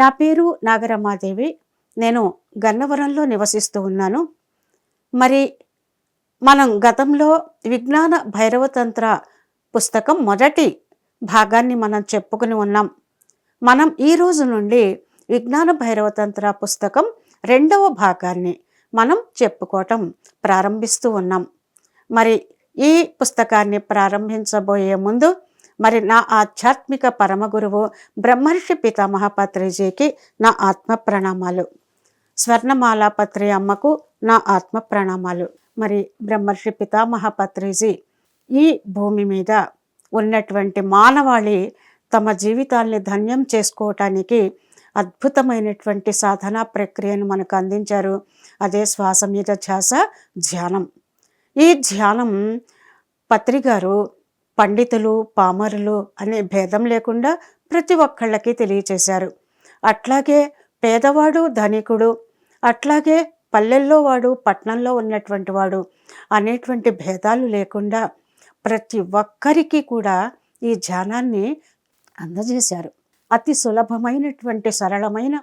నా పేరు నాగరమ్మాదేవి నేను గన్నవరంలో నివసిస్తూ ఉన్నాను. మరి మనం గతంలో విజ్ఞాన భైరవతంత్ర పుస్తకం మొదటి భాగాన్ని మనం చెప్పుకుని ఉన్నాం. మనం ఈ రోజు నుండి విజ్ఞాన భైరవతంత్ర పుస్తకం రెండవ భాగాన్ని మనం చెప్పుకోవటం ప్రారంభిస్తూ ఉన్నాం. మరి ఈ పుస్తకాన్ని ప్రారంభించబోయే ముందు మరి నా ఆధ్యాత్మిక పరమ గురువు బ్రహ్మర్షి పితామహ పత్రిజీకి నా ఆత్మ ప్రణామాలు. స్వర్ణమాల పత్రి అమ్మకు నా ఆత్మ ప్రణామాలు. మరి బ్రహ్మర్షి పితామహ పత్రిజీ ఈ భూమి మీద ఉన్నటువంటి మానవాళి తమ జీవితాల్ని ధన్యం చేసుకోవటానికి అద్భుతమైనటువంటి సాధనా ప్రక్రియను మనకు అందించారు. అదే శ్వాస మీద ధ్యాస ధ్యానం. ఈ ధ్యానం పత్రిగారు పండితులు పామరులు అనే భేదం లేకుండా ప్రతి ఒక్కళ్ళకి తెలియచేశారు. అట్లాగే పేదవాడు ధనికుడు అట్లాగే పల్లెల్లో వాడు పట్టణంలో ఉన్నటువంటి వాడు అనేటువంటి భేదాలు లేకుండా ప్రతి ఒక్కరికి కూడా ఈ ధ్యానాన్ని అందజేశారు. అతి సులభమైనటువంటి సరళమైన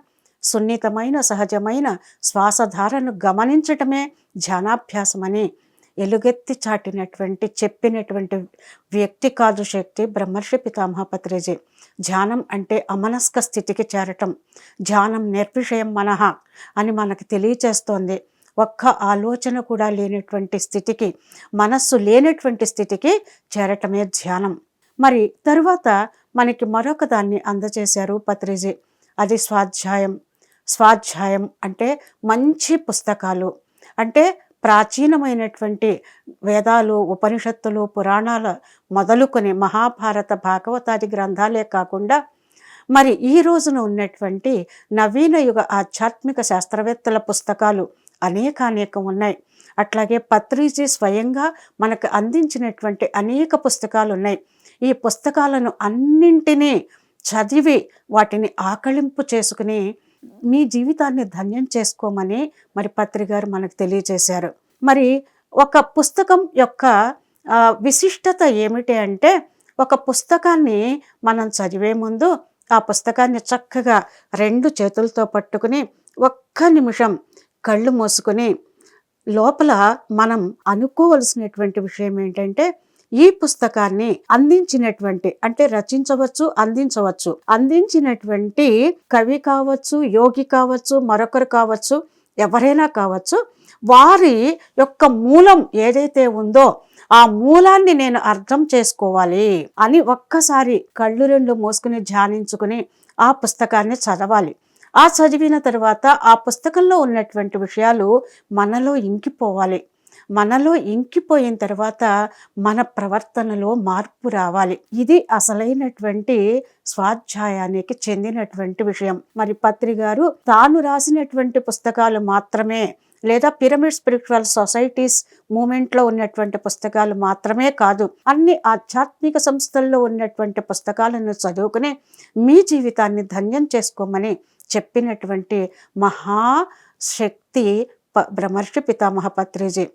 సున్నితమైన సహజమైన శ్వాసధారను గమనించటమే ధ్యానాభ్యాసమని ఎలుగెత్తి చాటినటువంటి చెప్పినటువంటి వ్యక్తి కాదు శక్తి బ్రహ్మర్షి పితామహ పత్రిజీ ధ్యానం అంటే అమనస్క స్థితికి చేరటం. ధ్యానం నిర్విషయం మనహ అని మనకు తెలియచేస్తోంది. ఒక్క ఆలోచన కూడా లేనటువంటి స్థితికి మనస్సు లేనటువంటి స్థితికి చేరటమే ధ్యానం. మరి తరువాత మనకి మరొక దాన్ని అందజేశారు పత్రిజీ. అది స్వాధ్యాయం. స్వాధ్యాయం అంటే మంచి పుస్తకాలు. అంటే ప్రాచీనమైనటువంటి వేదాలు ఉపనిషత్తులు పురాణాల మొదలుకొని మహాభారత భాగవతాది గ్రంథాలే కాకుండా మరి ఈ రోజున ఉన్నటువంటి నవీన యుగ ఆధ్యాత్మిక శాస్త్రవేత్తల పుస్తకాలు అనేక అనేకం ఉన్నాయి. అట్లాగే పత్రిజీ స్వయంగా మనకు అందించినటువంటి అనేక పుస్తకాలు ఉన్నాయి. ఈ పుస్తకాలను అన్నింటినీ చదివి వాటిని ఆకళింపు చేసుకుని మీ జీవితాన్ని ధన్యం చేసుకోమని మరి పత్రికారు మనకు తెలియజేశారు. మరి ఒక పుస్తకం యొక్క విశిష్టత ఏమిటి అంటే ఒక పుస్తకాన్ని మనం చదివే ముందు ఆ పుస్తకాన్ని చక్కగా రెండు చేతులతో పట్టుకుని ఒక్క నిమిషం కళ్ళు మూసుకుని లోపల మనం అనుకోవలసినటువంటి విషయం ఏంటంటే ఈ పుస్తకాన్ని అందించినటువంటి అంటే రచించవచ్చు అందించవచ్చు. అందించినటువంటి కవి కావచ్చు యోగి కావచ్చు మరొకరు కావచ్చు ఎవరైనా కావచ్చు వారి యొక్క మూలం ఏదైతే ఉందో ఆ మూలాన్ని నేను అర్థం చేసుకోవాలి అని ఒక్కసారి కళ్ళు రెండు మూసుకుని ధ్యానించుకుని ఆ పుస్తకాన్ని చదవాలి. ఆ చదివిన తర్వాత ఆ పుస్తకంలో ఉన్నటువంటి విషయాలు మనలో ఇంకిపోవాలి. మనలో ఇంకిపోయిన తర్వాత మన ప్రవర్తనలో మార్పు రావాలి. ఇది అసలైనటువంటి స్వాధ్యాయానికి చెందినటువంటి విషయం. మరి పత్రి గారు తాను రాసినటువంటి పుస్తకాలు మాత్రమే లేదా పిరమిడ్ స్పిరిచువల్ సొసైటీస్ మూమెంట్లో ఉన్నటువంటి పుస్తకాలు మాత్రమే కాదు అన్ని ఆధ్యాత్మిక సంస్థల్లో ఉన్నటువంటి పుస్తకాలను చదువుకుని మీ జీవితాన్ని ధన్యం చేసుకోమని చెప్పినటువంటి మహాశక్తి ప- బ్రహ్మర్షి పితామహ పత్రిజీ.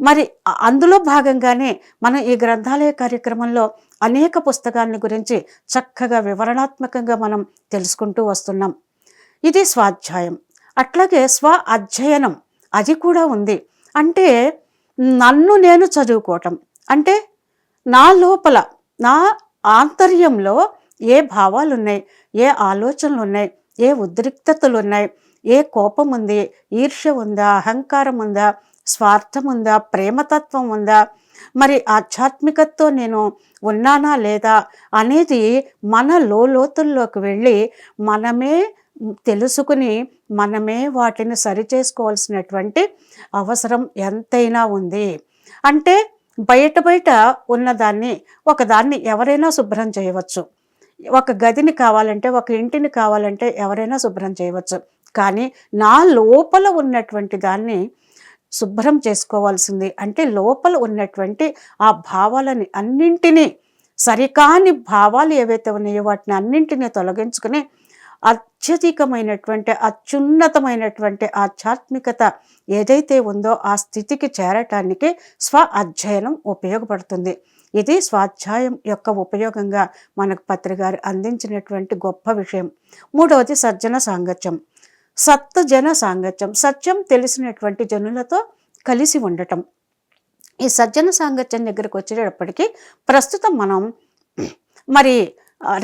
మరి అందులో భాగంగానే మనం ఈ గ్రంథాలయ కార్యక్రమంలో అనేక పుస్తకాలను గురించి చక్కగా వివరణాత్మకంగా మనం తెలుసుకుంటూ వస్తున్నాం. ఇది స్వాధ్యాయం. అట్లాగే స్వ అధ్యయనం అది కూడా ఉంది. అంటే నన్ను నేను చదువుకోవటం. అంటే నా లోపల నా ఆంతర్యంలో ఏ భావాలు ఉన్నాయి ఏ ఆలోచనలు ఉన్నాయి ఏ ఉద్రిక్తతలు ఉన్నాయి ఏ కోపం ఉంది ఈర్ష్య ఉందా అహంకారం ఉందా స్వార్థం ఉందా? ప్రేమతత్వం ఉందా? మరి ఆధ్యాత్మికతతో నేను ఉన్నానా లేదా అనేది మన లోతుల్లోకి వెళ్ళి మనమే తెలుసుకుని మనమే వాటిని సరిచేసుకోవాల్సినటువంటి అవసరం ఎంతైనా ఉంది. అంటే బయట బయట ఉన్నదాన్ని ఒకదాన్ని ఎవరైనా శుభ్రం చేయవచ్చు. ఒక గదిని కావాలంటే ఒక ఇంటిని కావాలంటే ఎవరైనా శుభ్రం చేయవచ్చు. కానీ నా లోపల ఉన్నటువంటి దాన్ని శుభ్రం చేసుకోవాల్సింది. అంటే లోపల ఉన్నటువంటి ఆ భావాలని అన్నింటినీ సరికాని భావాలు ఏవైతే ఉన్నాయో వాటిని అన్నింటినీ తొలగించుకుని అత్యధికమైనటువంటి అత్యున్నతమైనటువంటి ఆధ్యాత్మికత ఏదైతే ఉందో ఆ స్థితికి చేరటానికి స్వ అధ్యయనం ఉపయోగపడుతుంది. ఇది స్వాధ్యాయం యొక్క ఉపయోగంగా మనకు పత్రికారు అందించినటువంటి గొప్ప విషయం. మూడవది సజ్జన సాంగత్యం. సత్తజన సాంగత్యం సత్యం తెలిసినటువంటి జనులతో కలిసి ఉండటం. ఈ సజ్జన సాంగత్యం దగ్గరకు వచ్చేటప్పటికీ ప్రస్తుతం మనం మరి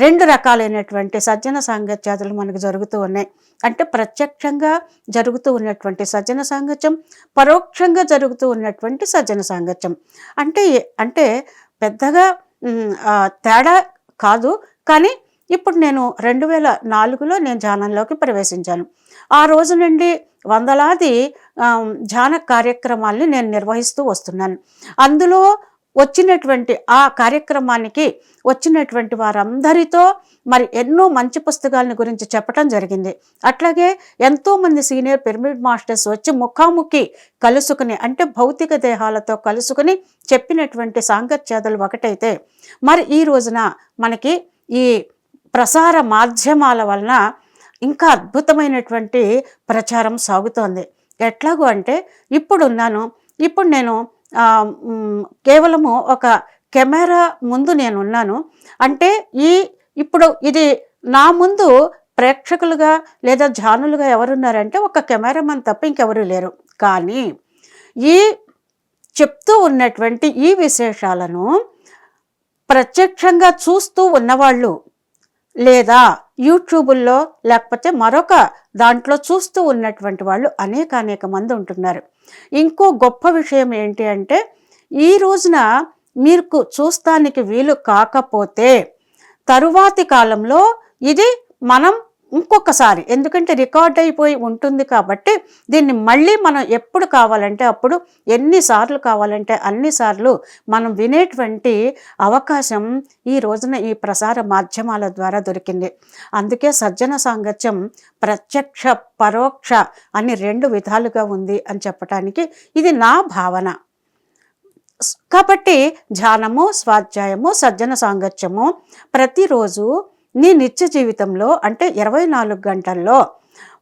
రెండు రకాలైనటువంటి సజ్జన సాంగత్యాదులు మనకు జరుగుతూ ఉన్నాయి. అంటే ప్రత్యక్షంగా జరుగుతూ ఉన్నటువంటి సజ్జన సాంగత్యం పరోక్షంగా జరుగుతూ ఉన్నటువంటి సజ్జన సాంగత్యం. అంటే అంటే పెద్దగా తేడా కాదు కానీ ఇప్పుడు నేను రెండు వేల నాలుగులో నేను ధ్యానంలోకి ప్రవేశించాను. ఆ రోజు నుండి వందలాది ధ్యాన కార్యక్రమాల్ని నేను నిర్వహిస్తూ వస్తున్నాను. అందులో వచ్చినటువంటి ఆ కార్యక్రమానికి వచ్చినటువంటి వారందరితో మరి ఎన్నో మంచి పుస్తకాలను గురించి చెప్పటం జరిగింది. అట్లాగే ఎంతోమంది సీనియర్ పిరమిడ్ మాస్టర్స్ వచ్చి ముఖాముఖి కలుసుకుని అంటే భౌతిక దేహాలతో కలుసుకుని చెప్పినటువంటి సాంగత్యాదులు ఒకటైతే మరి ఈ రోజున మనకి ఈ ప్రసార మాధ్యమాల వలన ఇంకా అద్భుతమైనటువంటి ప్రచారం సాగుతోంది. ఎట్లాగో అంటే ఇప్పుడున్నాను ఇప్పుడు నేను కేవలము ఒక కెమెరా ముందు నేను ఉన్నాను అంటే ఈ ఇప్పుడు ఇది నా ముందు ప్రేక్షకులుగా లేదా జానులుగా ఎవరున్నారంటే ఒక కెమెరామన్ తప్ప ఇంకెవరూ లేరు. కానీ ఈ చెప్తూ ఉన్నటువంటి ఈ విశేషాలను ప్రత్యక్షంగా చూస్తూ ఉన్నవాళ్ళు లేదా యూట్యూబుల్లో లేకపోతే మరొక దాంట్లో చూస్తూ ఉన్నటువంటి వాళ్ళు అనేక అనేక మంది ఉంటున్నారు. ఇంకో గొప్ప విషయం ఏంటి అంటే ఈ రోజున మీకు చూస్తానికి వీలు కాకపోతే తరువాతి కాలంలో ఇది మనం ఇంకొకసారి. ఎందుకంటే రికార్డ్ అయిపోయి ఉంటుంది కాబట్టి దీన్ని మళ్ళీ మనం ఎప్పుడు కావాలంటే అప్పుడు ఎన్నిసార్లు కావాలంటే అన్నిసార్లు మనం వినేటువంటి అవకాశం ఈ రోజున ఈ ప్రసార మాధ్యమాల ద్వారా దొరికింది. అందుకే సజ్జన సాంగత్యం ప్రత్యక్ష పరోక్ష అని రెండు విధాలుగా ఉంది అని చెప్పటానికి ఇది నా భావన. కాబట్టి ధ్యానము స్వాధ్యాయము సజ్జన సాంగత్యము ప్రతిరోజు నీ నిత్య జీవితంలో అంటే ఇరవై నాలుగు గంటల్లో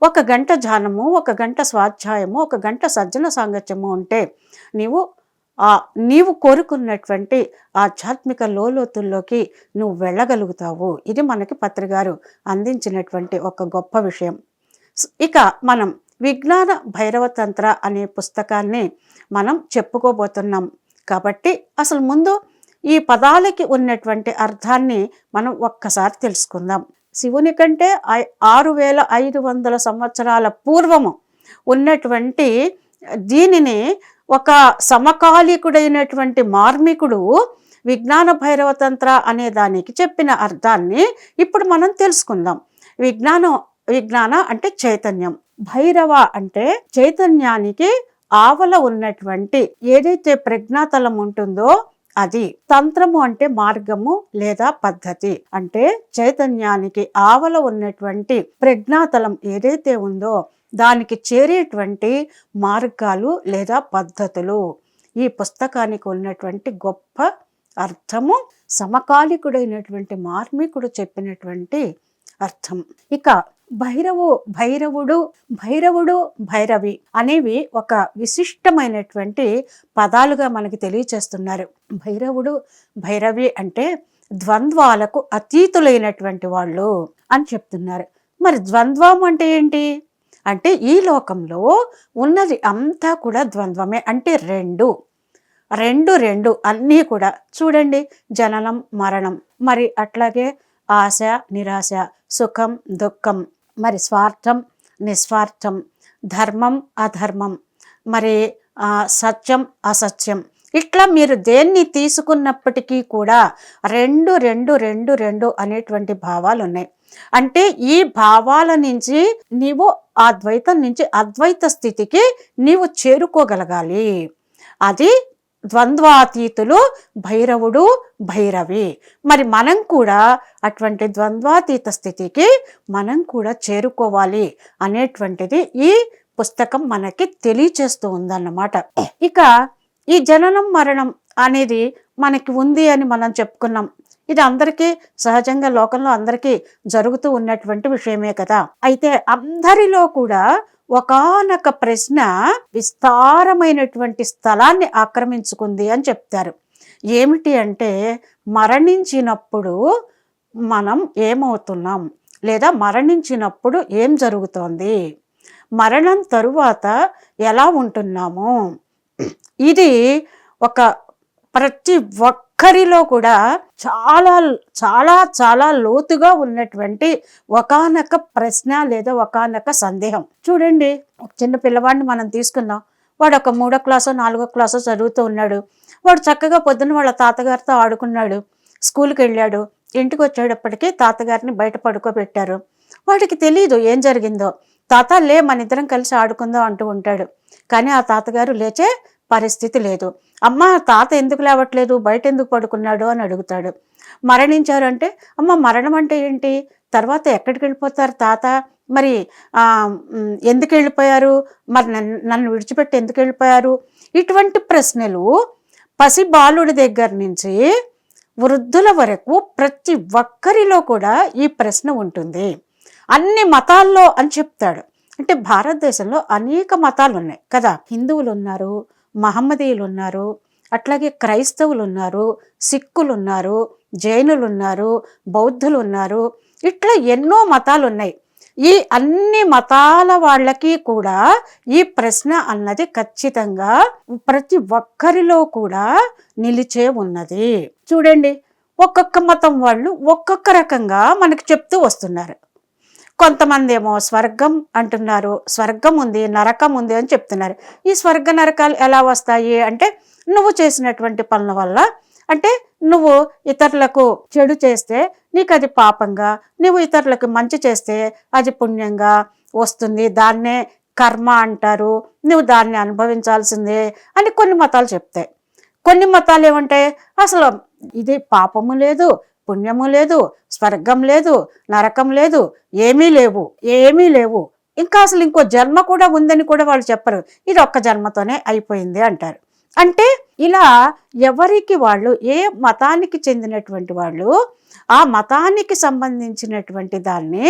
ఒక గంట ధ్యానము ఒక గంట స్వాధ్యాయము ఒక గంట సజ్జన సాంగత్యము ఉంటే నీవు ఆ నీవు కోరుకున్నటువంటి ఆధ్యాత్మిక లోలోతుల్లోకి నువ్వు వెళ్ళగలుగుతావు. ఇది మనకి పత్రిగారు అందించినటువంటి ఒక గొప్ప విషయం. ఇక మనం విజ్ఞాన భైరవతంత్ర అనే పుస్తకాన్ని మనం చెప్పుకోబోతున్నాం. కాబట్టి అసలు ముందు ఈ పదాలకి ఉన్నటువంటి అర్థాన్ని మనం ఒక్కసారి తెలుసుకుందాం. శివుని కంటే ఐ- ఆరు వేల ఐదు వందల సంవత్సరాల పూర్వము ఉన్నటువంటి దీనిని ఒక సమకాలీకుడైనటువంటి మార్మికుడు విజ్ఞాన భైరవతంత్ర అనే దానికి చెప్పిన అర్థాన్ని ఇప్పుడు మనం తెలుసుకుందాం. విజ్ఞానం విజ్ఞాన అంటే చైతన్యం. భైరవ అంటే చైతన్యానికి ఆవల ఉన్నటువంటి ఏదైతే ప్రజ్ఞాతలం ఉంటుందో అది తంత్రము అంటే మార్గము లేదా పద్ధతి. అంటే చైతన్యానికి ఆవల ఉన్నటువంటి ప్రజ్ఞాతలం ఏదైతే ఉందో దానికి చేరేటువంటి మార్గాలు లేదా పద్ధతులు. ఈ పుస్తకానికి ఉన్నటువంటి గొప్ప అర్థము సమకాలికుడైనటువంటి మార్మికుడు చెప్పినటువంటి అర్థం. ఇక భైరవు భైరవుడు భైరవుడు భైరవి అనేవి ఒక విశిష్టమైనటువంటి పదాలుగా మనకి తెలియచేస్తున్నారు. భైరవుడు భైరవి అంటే ద్వంద్వాలకు అతీతులైనటువంటి వాళ్ళు అని చెప్తున్నారు. మరి ద్వంద్వం అంటే ఏంటి? అంటే ఈ లోకంలో ఉన్నది అంతా కూడా ద్వంద్వమే అంటే రెండు. రెండు రెండు అన్నీ కూడా చూడండి. జననం మరణం. మరి అట్లాగే ఆశ నిరాశ సుఖం దుఃఖం మరి స్వార్థం నిస్వార్థం ధర్మం అధర్మం మరి సత్యం అసత్యం. ఇట్లా మీరు దేన్ని తీసుకున్నప్పటికీ కూడా రెండు రెండు రెండు రెండు అనేటువంటి భావాలు ఉన్నాయి. అంటే ఈ భావాల నుంచి నీవు ఆ ద్వైతం నుంచి అద్వైత స్థితికి నీవు చేరుకోగలగాలి. అది ద్వంద్వాతీతులు భైరవుడు భైరవి. మరి మనం కూడా అటువంటి ద్వంద్వాతీత స్థితికి మనం కూడా చేరుకోవాలి అనేటువంటిది ఈ పుస్తకం మనకి తెలియచేస్తూ ఉందన్నమాట. ఇక ఈ జననం మరణం అనేది మనకి ఉంది అని మనం చెప్పుకున్నాం. ఇది అందరికీ సహజంగా లోకంలో అందరికీ జరుగుతూ ఉన్నటువంటి విషయమే కదా. అయితే అందరిలో కూడా ఒకానొక ప్రశ్న విస్తారమైనటువంటి స్థలాన్ని ఆక్రమించుకుంది అని చెప్తారు. ఏమిటి అంటే మరణించినప్పుడు మనం ఏమవుతున్నాం? లేదా మరణించినప్పుడు ఏం జరుగుతోంది? మరణం తరువాత ఎలా ఉంటున్నాము? ఇది ఒక ప్రతి ఒక్కరిలో కూడా చాలా చాలా చాలా లోతుగా ఉన్నటువంటి ఒకానొక ప్రశ్న లేదా ఒకనొక సందేహం. చూడండి ఒక చిన్న పిల్లవాడిని మనం తీసుకుందాం. వాడు ఒక మూడో క్లాసో నాలుగో క్లాసో చదువుతూ ఉన్నాడు. వాడు చక్కగా పొద్దున్న వాళ్ళ తాతగారితో ఆడుకున్నాడు. స్కూల్కి వెళ్ళాడు. ఇంటికి వచ్చేటప్పటికి తాతగారిని బయట పడుకోబెట్టారు. వాడికి తెలియదు ఏం జరిగిందో. తాత లే మన ఇద్దరం కలిసి ఆడుకుందాం అంటూ ఉంటాడు. కానీ ఆ తాతగారు లేచే పరిస్థితి లేదు. అమ్మ తాత ఎందుకు లేవట్లేదు? బయట ఎందుకు పడుకున్నాడు? అని అడుగుతాడు. మరణించారు అంటే అమ్మ మరణం అంటే ఏంటి? తర్వాత ఎక్కడికి వెళ్ళిపోతారు తాత? మరి ఎందుకు వెళ్ళిపోయారు? మరి నన్ను నన్ను విడిచిపెట్టి ఎందుకు వెళ్ళిపోయారు? ఇటువంటి ప్రశ్నలు పసి బాలుడి దగ్గర నుంచి వృద్ధుల వరకు ప్రతి ఒక్కరిలో కూడా ఈ ప్రశ్న ఉంటుంది. అన్ని మతాల్లో అని చెప్తాడు. అంటే భారతదేశంలో అనేక మతాలు ఉన్నాయి కదా. హిందువులు ఉన్నారు మహమ్మదీయులు ఉన్నారు అట్లాగే క్రైస్తవులు ఉన్నారు సిక్కులు ఉన్నారు జైనులు ఉన్నారు బౌద్ధులు ఉన్నారు ఇట్లా ఎన్నో మతాలు ఉన్నాయి ఈ అన్ని మతాల వాళ్ళకి కూడా ఈ ప్రశ్న అన్నది ఖచ్చితంగా ప్రతి ఒక్కరిలో కూడా నిలిచే ఉన్నది. చూడండి ఒక్కొక్క మతం వాళ్ళు ఒక్కొక్క రకంగా మనకు చెప్తూ వస్తున్నారు. కొంతమంది ఏమో స్వర్గం అంటున్నారు. స్వర్గం ఉంది నరకం ఉంది అని చెప్తున్నారు. ఈ స్వర్గ నరకాలు ఎలా వస్తాయి అంటే నువ్వు చేసినటువంటి పనుల వల్ల. అంటే నువ్వు ఇతరులకు చెడు చేస్తే నీకు అది పాపంగా నువ్వు ఇతరులకు మంచి చేస్తే అది పుణ్యంగా వస్తుంది. దాన్నే కర్మ అంటారు. నువ్వు దాన్ని అనుభవించాల్సిందే అని కొన్ని మతాలు చెప్తాయి. కొన్ని మతాలు ఏమంటాయి అసలు ఇది పాపము లేదు పుణ్యము లేదు స్వర్గం లేదు నరకం లేదు ఏమీ లేవు ఏమీ లేవు. ఇంకా అసలు ఇంకో జన్మ కూడా ఉందని కూడా వాళ్ళు చెప్పరు. ఇది ఒక్క జన్మతోనే అయిపోయింది అంటారు. అంటే ఇలా ఎవరికి వాళ్ళు ఏ మతానికి చెందినటువంటి వాళ్ళు ఆ మతానికి సంబంధించినటువంటి దాన్ని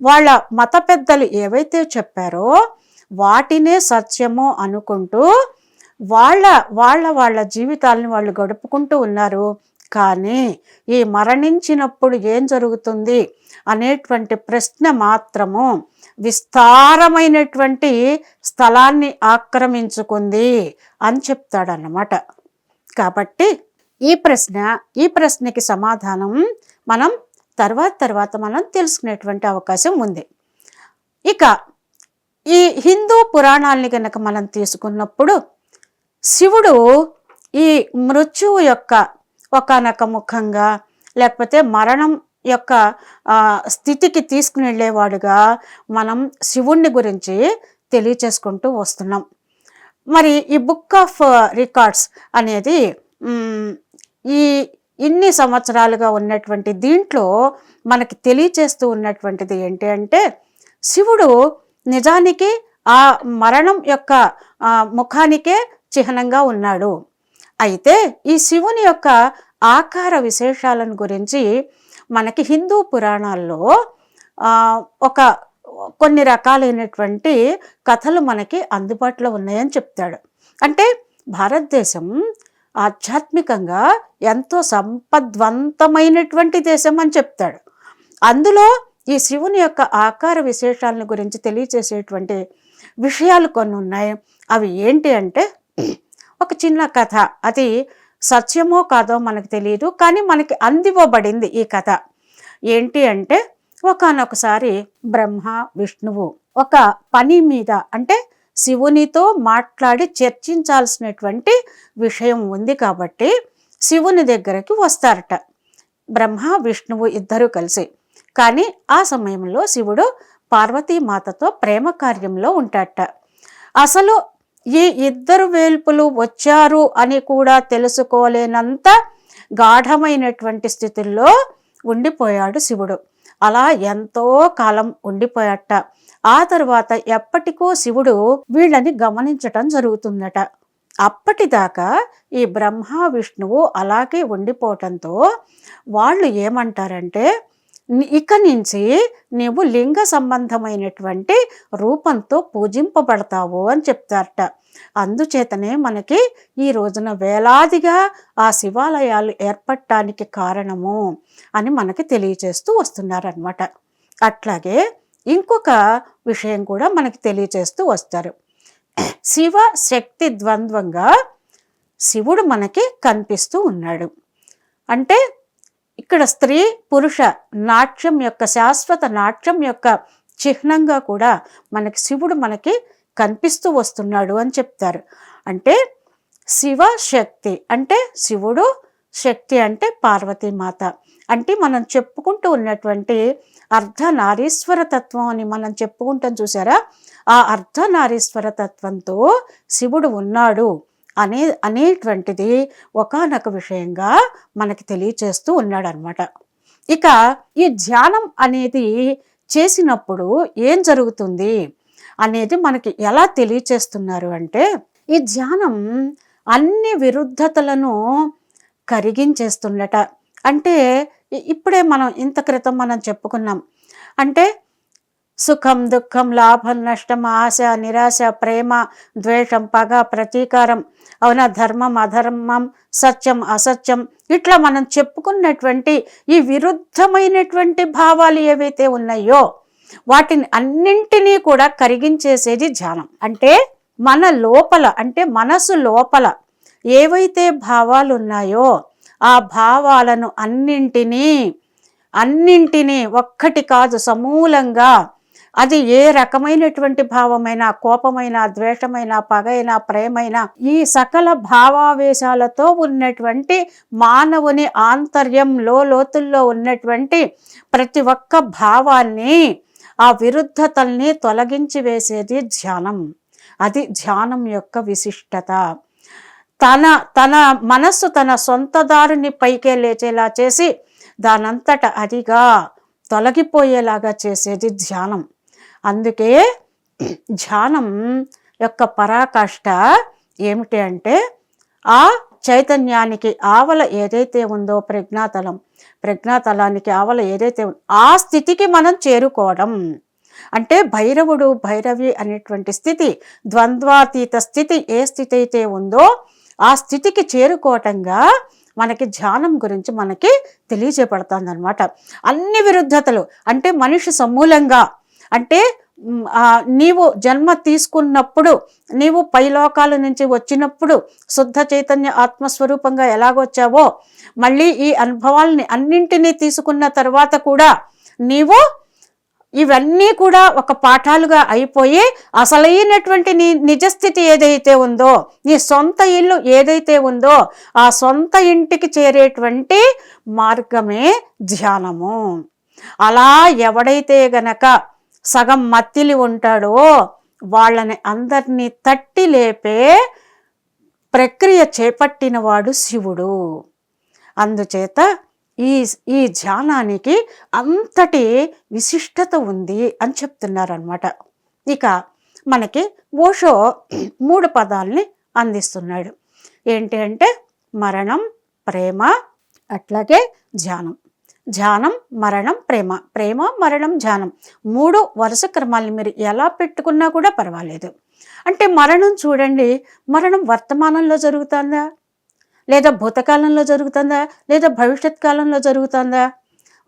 వాళ్ళ మత పెద్దలు ఏవైతే చెప్పారో వాటినే సత్యము అనుకుంటూ వాళ్ళ వాళ్ళ వాళ్ళ జీవితాలను వాళ్ళు గడుపుకుంటూ ఉన్నారు. కానీ ఈ మరణించినప్పుడు ఏం జరుగుతుంది అనేటువంటి ప్రశ్న మాత్రము విస్తారమైనటువంటి స్థలాన్ని ఆక్రమించుకుంది అని చెప్తాడన్నమాట. కాబట్టి ఈ ప్రశ్న ఈ ప్రశ్నకి సమాధానం మనం తర్వాత తర్వాత మనం తెలుసుకునేటువంటి అవకాశం ఉంది. ఇక ఈ హిందూ పురాణాలని కనుక మనం తీసుకున్నప్పుడు శివుడు ఈ మృత్యువు యొక్క ఒకనొక ముఖంగా లేకపోతే మరణం యొక్క స్థితికి తీసుకుని వెళ్ళేవాడుగా మనం శివుణ్ణి గురించి తెలియచేసుకుంటూ వస్తున్నాం. మరి ఈ బుక్ ఆఫ్ రికార్డ్స్ అనేది ఈ ఇన్ని సంవత్సరాలుగా ఉన్నటువంటి దీంట్లో మనకి తెలియచేస్తూ ఉన్నటువంటిది ఏంటి అంటే శివుడు నిజానికి ఆ మరణం యొక్క ముఖానికే చిహ్నంగా ఉన్నాడు. అయితే ఈ శివుని యొక్క ఆకార విశేషాలను గురించి మనకి హిందూ పురాణాల్లో ఒక కొన్ని రకాలైనటువంటి కథలు మనకి అందుబాటులో ఉన్నాయని చెప్తాడు. అంటే భారతదేశం ఆధ్యాత్మికంగా ఎంతో సంపద్వంతమైనటువంటి దేశం అని చెప్తాడు. అందులో ఈ శివుని యొక్క ఆకార విశేషాలను గురించి తెలియచేసేటువంటి విషయాలు కొన్ని ఉన్నాయి. అవి ఏంటి అంటే ఒక చిన్న కథ. అది సత్యమో కాదో మనకు తెలియదు కానీ మనకి అందివ్వబడింది ఈ కథ. ఏంటి అంటే ఒకనొకసారి బ్రహ్మ విష్ణువు ఒక పని మీద అంటే శివునితో మాట్లాడి చర్చించాల్సినటువంటి విషయం ఉంది కాబట్టి శివుని దగ్గరికి వస్తారట. బ్రహ్మ విష్ణువు ఇద్దరూ కలిసి. కానీ ఆ సమయంలో శివుడు పార్వతీమాతతో ప్రేమ కార్యంలో ఉంటాడట అసలు ఈ ఇద్దరు వేల్పులు వచ్చారు అని కూడా తెలుసుకోలేనంత గాఢమైనటువంటి స్థితిలో ఉండిపోయాడు శివుడు. అలా ఎంతో కాలం ఉండిపోయాట. ఆ తర్వాత ఎప్పటికో శివుడు వీళ్ళని గమనించటం జరుగుతుందట. అప్పటిదాకా ఈ బ్రహ్మ విష్ణువు అలాగే ఉండిపోవటంతో వాళ్ళు ఏమంటారంటే ఇక నుంచి నీవు లింగ సంబంధమైనటువంటి రూపంతో పూజింపబడతావు అని చెప్తారట. అందుచేతనే మనకి ఈ రోజున వేలాదిగా ఆ శివాలయాలు ఏర్పడటానికి కారణము అని మనకి తెలియచేస్తూ వస్తున్నారనమాట అట్లాగే ఇంకొక విషయం కూడా మనకి తెలియచేస్తూ వస్తారు. శివ శక్తి ద్వంద్వంగా శివుడు మనకి కనిపిస్తూ ఉన్నాడు. అంటే ఇక్కడ స్త్రీ పురుష నాట్యం యొక్క శాశ్వత నాట్యం యొక్క చిహ్నంగా కూడా మనకి శివుడు మనకి కనిపిస్తూ వస్తున్నాడు అని చెప్తారు. అంటే శివ శక్తి అంటే శివుడు శక్తి అంటే పార్వతీమాత. అంటే మనం చెప్పుకుంటూ ఉన్నటువంటి అర్ధనారీశ్వర తత్వం అని మనం చెప్పుకుంటాం చూసారా? ఆ అర్ధనారీశ్వర తత్వంతో శివుడు ఉన్నాడు. అనే అనేటువంటిది ఒకానొక విషయంగా మనకి తెలియచేస్తూ ఉన్నాడనమాట ఇక ఈ ధ్యానం అనేది చేసినప్పుడు ఏం జరుగుతుంది అనేది మనకి ఎలా తెలియచేస్తున్నారు అంటే ఈ ధ్యానం అన్ని విరుద్ధతలను కరిగించేస్తుండట అంటే ఇప్పుడే మనం ఇంత క్రితం మనం చెప్పుకున్నాం. అంటే సుఖం దుఃఖం లాభం నష్టం ఆశ నిరాశ ప్రేమ ద్వేషం పగ ప్రతీకారం. అవునా? ధర్మం అధర్మం సత్యం అసత్యం. ఇట్లా మనం చెప్పుకున్నటువంటి ఈ విరుద్ధమైనటువంటి భావాలు ఏవైతే ఉన్నాయో వాటిని అన్నింటినీ కూడా కరిగించేసేది ధ్యానం. అంటే మన లోపల అంటే మనసు లోపల ఏవైతే భావాలు ఉన్నాయో ఆ భావాలను అన్నింటినీ అన్నింటినీ ఒక్కటి కాదు సమూలంగా అది ఏ రకమైనటువంటి భావమైనా కోపమైన ద్వేషమైన పగైనా ప్రేమైన ఈ సకల భావావేశాలతో ఉన్నటువంటి మానవుని ఆంతర్యంలో లోతుల్లో ఉన్నటువంటి ప్రతి ఒక్క భావాన్ని ఆ విరుద్ధతల్ని తొలగించి వేసేది ధ్యానం. అది ధ్యానం యొక్క విశిష్టత. తన తన మనస్సు తన సొంత దారిని పైకే లేచేలా చేసి దానంతట అదిగా తొలగిపోయేలాగా చేసేది ధ్యానం. అందుకే ధ్యానం యొక్క పరాకాష్ట ఏమిటి అంటే ఆ చైతన్యానికి ఆవల ఏదైతే ఉందో ప్రజ్ఞాతలం ప్రజ్ఞాతలానికి ఆవల ఏదైతే ఉందో ఆ స్థితికి మనం చేరుకోవడం. అంటే భైరవుడు భైరవి అనేటువంటి స్థితి ద్వంద్వాతీత స్థితి ఏ స్థితి అయితే ఉందో ఆ స్థితికి చేరుకోవటంగా మనకి ధ్యానం గురించి మనకి తెలియజేపడుతుంది అనమాట అన్ని విరుద్ధతలు అంటే మనిషి సమూలంగా అంటే నీవు జన్మ తీసుకున్నప్పుడు నీవు పైలోకాల నుంచి వచ్చినప్పుడు శుద్ధ చైతన్య ఆత్మస్వరూపంగా ఎలాగొచ్చావో మళ్ళీ ఈ అనుభవాలని అన్నింటినీ తీసుకున్న తర్వాత కూడా నీవు ఇవన్నీ కూడా ఒక పాఠాలుగా అయిపోయి అసలైనటువంటి నీ నిజస్థితి ఏదైతే ఉందో నీ సొంత ఇల్లు ఏదైతే ఉందో ఆ సొంత ఇంటికి చేరేటువంటి మార్గమే ధ్యానము. అలా ఎవడైతే గనక సగం మత్తిలి ఉంటాడో వాళ్ళని అందరినీ తట్టి లేపే ప్రక్రియ చేపట్టినవాడు శివుడు. అందుచేత ఈ ఈ ధ్యానానికి అంతటి విశిష్టత ఉంది అని చెప్తున్నారనమాట ఇక మనకి ఓషో మూడు పదాలని అందిస్తున్నాడు. ఏంటి అంటే మరణం ప్రేమ అట్లాగే ధ్యానం. ధ్యానం మరణం ప్రేమ. ప్రేమ మరణం ధ్యానం. మూడు వరుస క్రమాల్ని మీరు ఎలా పెట్టుకున్నా కూడా పర్వాలేదు. అంటే మరణం చూడండి మరణం వర్తమానంలో జరుగుతుందా? లేదా భూతకాలంలో జరుగుతుందా? లేదా భవిష్యత్ కాలంలో జరుగుతుందా?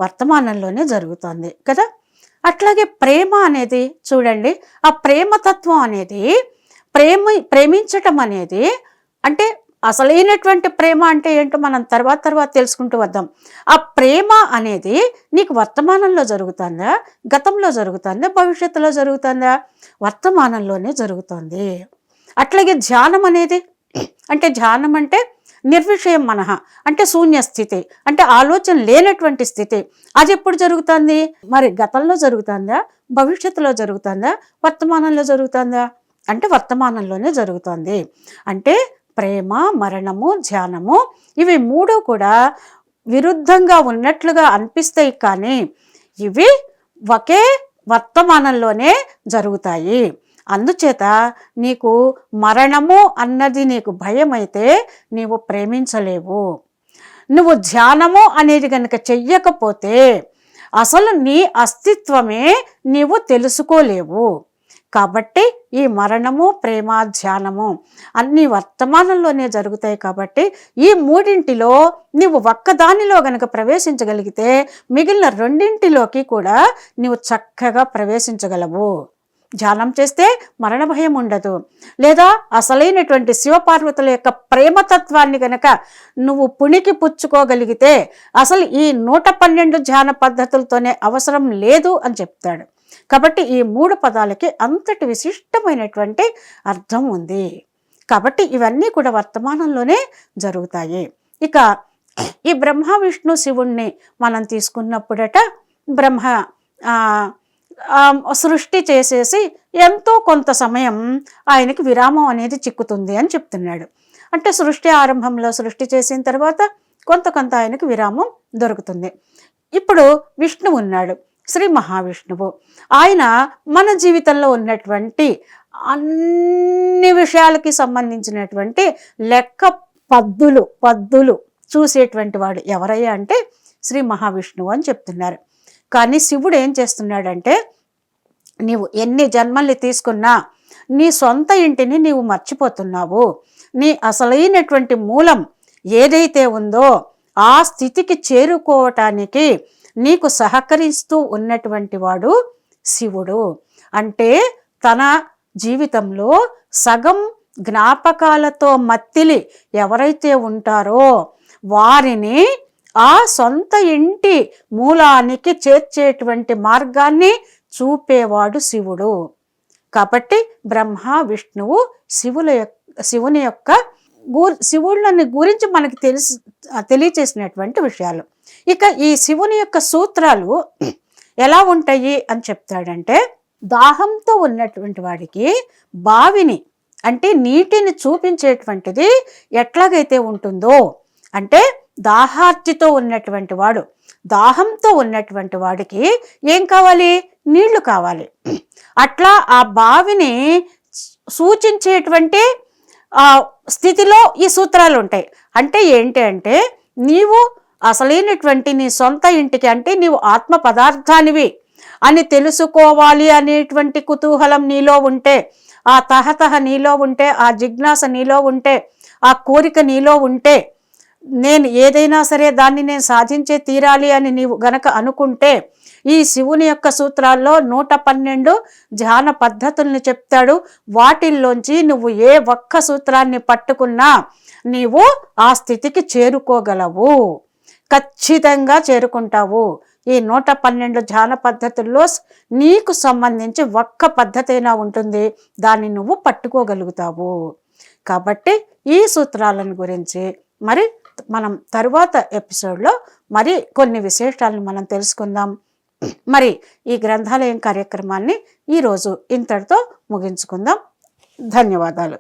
వర్తమానంలోనే జరుగుతుంది కదా? అట్లాగే ప్రేమ అనేది చూడండి ఆ ప్రేమతత్వం అనేది ప్రేమ ప్రేమించటం అనేది అంటే అసలైనటువంటి ప్రేమ అంటే ఏంటో మనం తర్వాత తర్వాత తెలుసుకుంటూ వద్దాం. ఆ ప్రేమ అనేది నీకు వర్తమానంలో జరుగుతుందా? గతంలో జరుగుతుందా? భవిష్యత్తులో జరుగుతుందా? వర్తమానంలోనే జరుగుతుంది. అట్లాగే ధ్యానం అనేది అంటే ధ్యానం అంటే నిర్విషయం మనహ అంటే శూన్య స్థితి అంటే ఆలోచన లేనటువంటి స్థితి. అది ఎప్పుడు జరుగుతుంది? మరి గతంలో జరుగుతుందా? భవిష్యత్తులో జరుగుతుందా? వర్తమానంలో జరుగుతుందా? అంటే వర్తమానంలోనే జరుగుతుంది. అంటే ప్రేమ మరణము ధ్యానము ఇవి మూడు కూడా విరుద్ధంగా ఉన్నట్లుగా అనిపిస్తాయి కానీ ఇవి ఒకే వర్తమానంలోనే జరుగుతాయి. అందుచేత నీకు మరణము అన్నది నీకు భయమైతే నీవు ప్రేమించలేవు. నువ్వు ధ్యానము అనేది కనుక చెయ్యకపోతే అసలు నీ అస్తిత్వమే నీవు తెలుసుకోలేవు. కాబట్టి ఈ మరణము ప్రేమ ధ్యానము అన్నీ వర్తమానంలోనే జరుగుతాయి కాబట్టి ఈ మూడింటిలో నువ్వు ఒక్కదానిలో గనక ప్రవేశించగలిగితే మిగిలిన రెండింటిలోకి కూడా నువ్వు చక్కగా ప్రవేశించగలవు. ధ్యానం చేస్తే మరణ భయం ఉండదు. లేదా అసలైనటువంటి శివపార్వతుల యొక్క ప్రేమతత్వాన్ని గనక నువ్వు పుణికి పుచ్చుకోగలిగితే అసలు ఈ నూట పన్నెండు ధ్యాన పద్ధతులతోనే అవసరం లేదు అని చెప్తాడు. కాబట్టి ఈ మూడు పదాలకి అంతటి విశిష్టమైనటువంటి అర్థం ఉంది. కాబట్టి ఇవన్నీ కూడా వర్తమానంలోనే జరుగుతాయి. ఇక ఈ బ్రహ్మ విష్ణు శివుణ్ణి మనం తీసుకున్నప్పుడట బ్రహ్మ సృష్టి చేసేసి ఎంతో కొంత సమయం ఆయనకి విరామం అనేది చిక్కుతుంది అని చెప్తున్నాడు. అంటే సృష్టి ఆరంభంలో సృష్టి చేసిన తర్వాత కొంత కొంత ఆయనకు విరామం దొరుకుతుంది. ఇప్పుడు విష్ణు ఉన్నాడు. శ్రీ మహావిష్ణువు. ఆయన మన జీవితంలో ఉన్నటువంటి అన్ని విషయాలకి సంబంధించినటువంటి లెక్క పద్దులు పద్దులు చూసేటువంటి వాడు ఎవరయ్యా అంటే శ్రీ మహావిష్ణువు అని చెప్తున్నారు. కానీ శివుడు ఏం చేస్తున్నాడంటే నీవు ఎన్ని జన్మల్ని తీసుకున్నా నీ సొంత ఇంటిని నీవు మర్చిపోతున్నావు. నీ అసలైనటువంటి మూలం ఏదైతే ఉందో ఆ స్థితికి చేరుకోవటానికి నీకు సహకరిస్తూ ఉన్నటువంటి వాడు శివుడు. అంటే తన జీవితంలో సగం జ్ఞాపకాలతో మత్తిలి ఎవరైతే ఉంటారో వారిని ఆ సొంత ఇంటి మూలానికి చేర్చేటువంటి మార్గాన్ని చూపేవాడు శివుడు. కాబట్టి బ్రహ్మ విష్ణువు శివుల యొక్క శివుని యొక్క గు శివుళ్ళని గురించి మనకి తెలిసి తెలియచేసినటువంటి విషయాలు. ఇక ఈ శివుని యొక్క సూత్రాలు ఎలా ఉంటాయి అని చెప్తాడంటే దాహంతో ఉన్నటువంటి వాడికి బావిని అంటే నీటిని చూపించేటువంటిది ఎట్లాగైతే ఉంటుందో అంటే దాహార్తితో ఉన్నటువంటి వాడు దాహంతో ఉన్నటువంటి వాడికి ఏం కావాలి? నీళ్ళు కావాలి. అట్లా ఆ బావిని సూచించేటువంటి ఆ స్థితిలో ఈ సూత్రాలు ఉంటాయి. అంటే ఏంటి అంటే నీవు అసలైనటువంటి నీ సొంత ఇంటికి అంటే నీవు ఆత్మ పదార్థానివి అని తెలుసుకోవాలి అనేటువంటి కుతూహలం నీలో ఉంటే ఆ తహతహ నీలో ఉంటే ఆ జిజ్ఞాస నీలో ఉంటే ఆ కోరిక నీలో ఉంటే నేను ఏదైనా సరే దాన్ని నేను సాధించే తీరాలి అని నీవు గనక అనుకుంటే ఈ శివుని యొక్క సూత్రాల్లో నూట పన్నెండు ధ్యాన పద్ధతుల్ని చెప్తాడు. వాటిల్లోంచి నువ్వు ఏ ఒక్క సూత్రాన్ని పట్టుకున్నా నీవు ఆ స్థితికి చేరుకోగలవు. ఖచ్చితంగా చేరుకుంటావు. ఈ నూట పన్నెండు ధ్యాన పద్ధతుల్లో నీకు సంబంధించి ఒక్క పద్ధతైనా ఉంటుంది. దాన్ని నువ్వు పట్టుకోగలుగుతావు. కాబట్టి ఈ సూత్రాలను గురించి మరి మనం తరువాత ఎపిసోడ్లో మరి కొన్ని విశేషాలను మనం తెలుసుకుందాం. మరి ఈ గ్రంథాలయం కార్యక్రమాన్ని ఈరోజు ఇంతటితో ముగించుకుందాం. ధన్యవాదాలు.